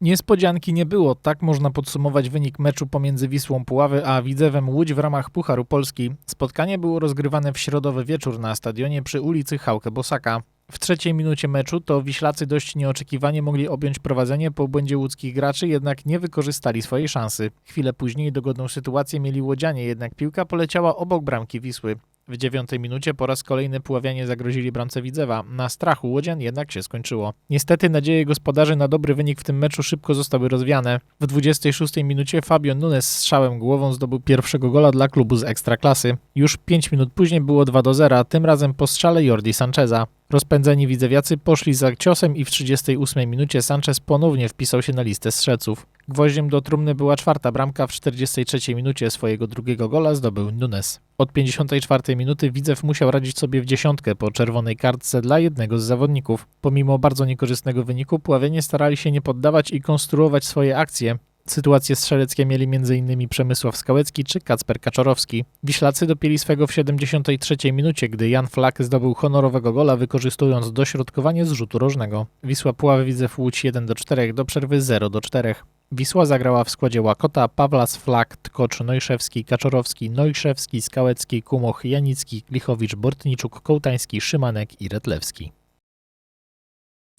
Niespodzianki nie było, tak można podsumować wynik meczu pomiędzy Wisłą Puławy a Widzewem Łódź w ramach Pucharu Polski. Spotkanie było rozgrywane w środowy wieczór na stadionie przy ulicy Hałkę Bosaka. W trzeciej minucie meczu to Wiślacy dość nieoczekiwanie mogli objąć prowadzenie po błędzie łódzkich graczy, jednak nie wykorzystali swojej szansy. Chwilę później dogodną sytuację mieli Łodzianie, jednak piłka poleciała obok bramki Wisły. W dziewiątej minucie po raz kolejny Puławianie zagrozili bramce Widzewa. Na strachu Łodzian jednak się skończyło. Niestety nadzieje gospodarzy na dobry wynik w tym meczu szybko zostały rozwiane. W 26 minucie Fabio Nunes strzałem głową zdobył pierwszego gola dla klubu z Ekstraklasy. Już 5 minut później było 2 do 0, tym razem po strzale Jordi Sancheza. Rozpędzeni widzewiacy poszli za ciosem i w 38 minucie Sanchez ponownie wpisał się na listę strzelców. Gwoździem do trumny była czwarta bramka, w 43 minucie swojego drugiego gola zdobył Nunes. Od 54 minuty Widzew musiał radzić sobie w dziesiątkę po czerwonej kartce dla jednego z zawodników. Pomimo bardzo niekorzystnego wyniku, Puławianie starali się nie poddawać i konstruować swoje akcje. Sytuacje strzeleckie mieli m.in. Przemysław Skałecki czy Kacper Kaczorowski. Wiślacy dopięli swego w 73 minucie, gdy Jan Flak zdobył honorowego gola, wykorzystując dośrodkowanie z rzutu rożnego. Wisła Puławy Widzew Łódź 1 do 4 do przerwy 0 do 4. Wisła zagrała w składzie Łakota, Pawlas, Flak, Tkocz, Nojszewski, Kaczorowski, Nojszewski, Skałecki, Kumoch, Janicki, Klichowicz, Bortniczuk, Kołtański, Szymanek i Retlewski.